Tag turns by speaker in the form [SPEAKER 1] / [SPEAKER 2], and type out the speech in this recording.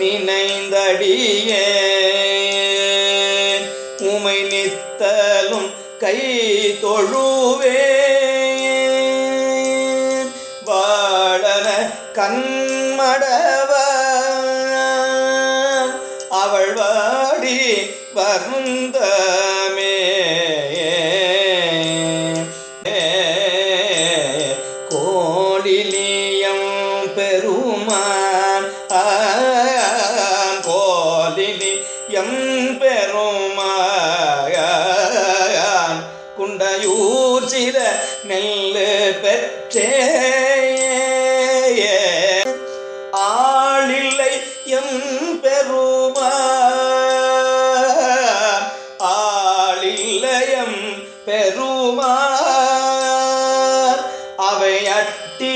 [SPEAKER 1] நினைந்தடியே உமை நித்தலும் கை தொழுவே வாழன கண்மடவ அவள் வாடி வருந்தமே. கோலிலியம் பெருமான் எம் பெருமான் குண்டையூர் சித நெல் பெற்றே ஆளில்லை எம் பெருமான் ஆளில்லையம் பெருமான் அவை அட்டி